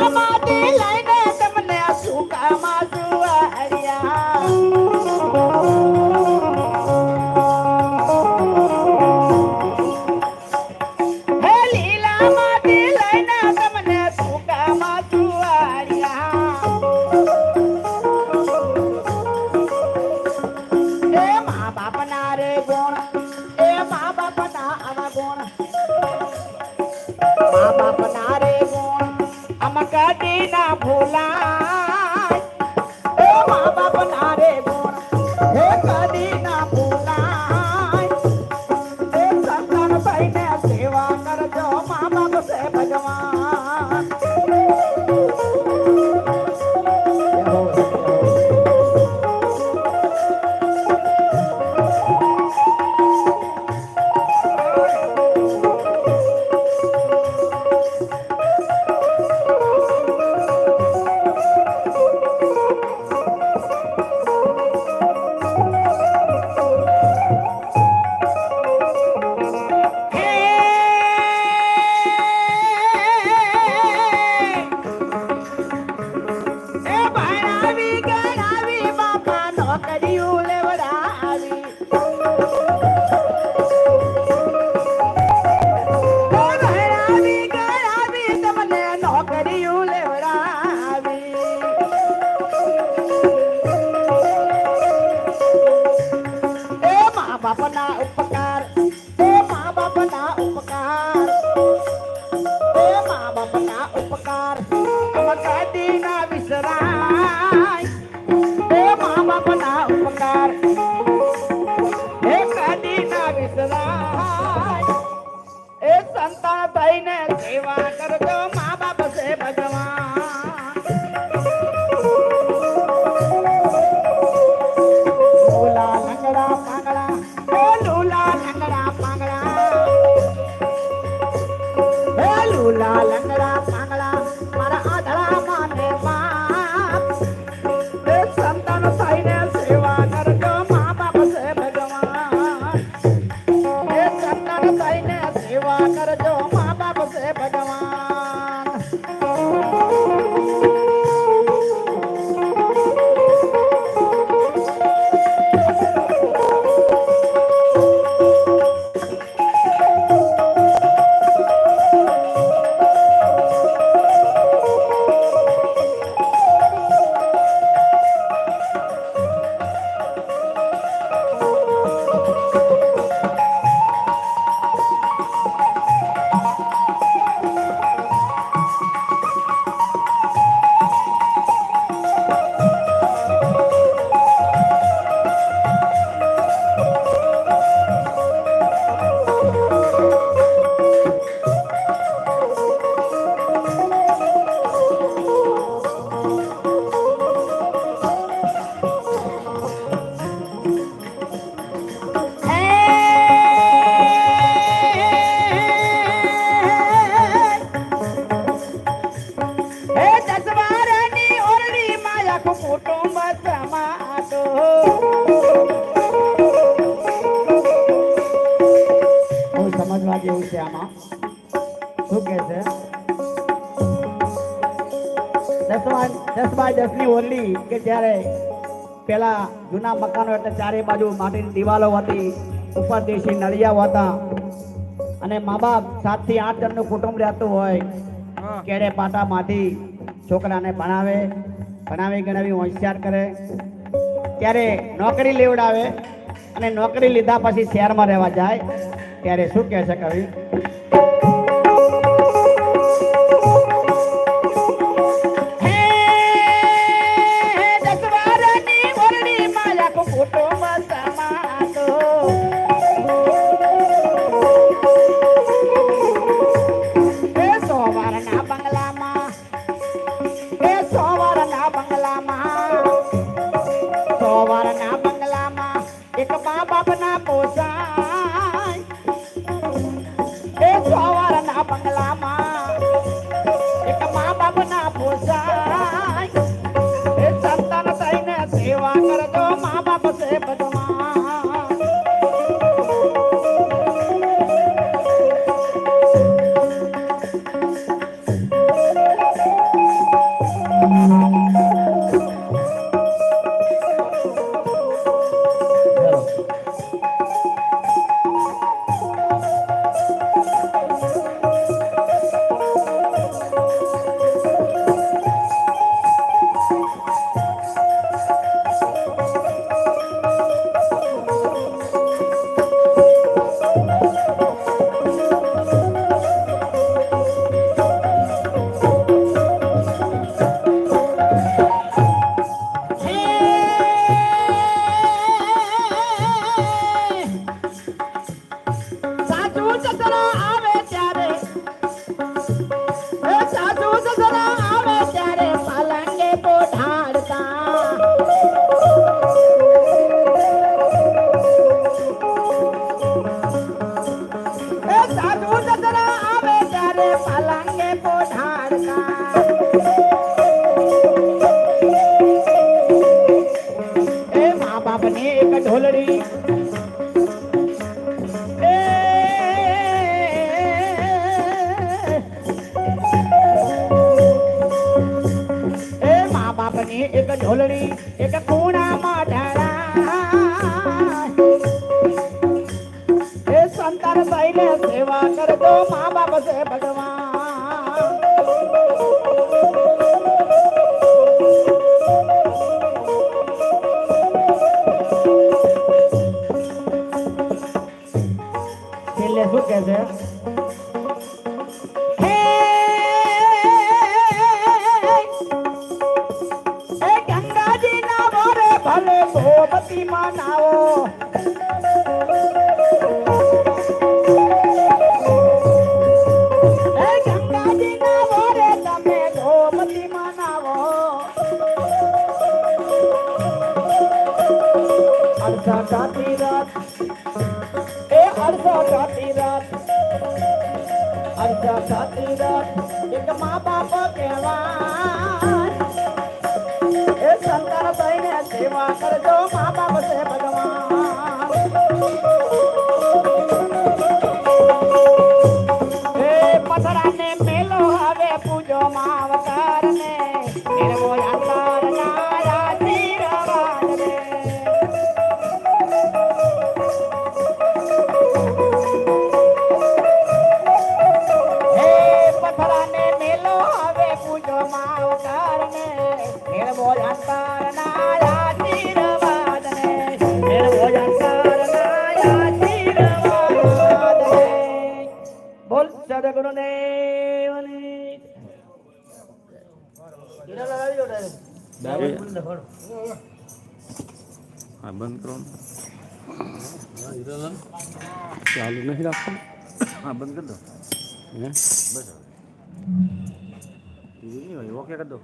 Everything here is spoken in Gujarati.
আমার না ভোলা মা বাবা না রে Hallelujah. મના ઉપકાર. હે કાદીના વિસરાય. એ સંતા થઈને જેવું છે આમાં. શું કે છે દસમાં દસ બાય દસની ઓરડી કે જ્યારે પેલા જૂના મકાનો એટલે ચારે બાજુ માટીની દિવાલો હતી ઉપર દેશી નળિયાઓ હતા. અને મા બાપ સાતથી આઠ જણનું કુટુંબ રહેતું હોય કેડે પાટામાંથી છોકરાને ભણાવે ભણાવી ગણાવી હોશિયાર કરે ત્યારે નોકરી લેવડાવે અને નોકરી લીધા પછી શહેરમાં રહેવા જાય. ત્યારે શું કહે છે કવિ? એક ઢોલડી એક ખૂણામાં ઢળાય. એ સંતાન ભાઈને સેવા કરતો મા બાપ છે ભલે ભોગતી માં નાવો એ ગંગાજી ના વરે તમે ગોમતી માં નાવો અડધા સાતી રાત. એ અડધા સાતી રાત. અડધા સાતી રાત. એક મા બાપ સંતાન ભાઈને સેવા કરજો મા બાપ છે ભગવાન હા બંધ કરો. ચાલુ નહીં રાખો હા બંધ કરી દો હે બસ ઓકે કરી દો.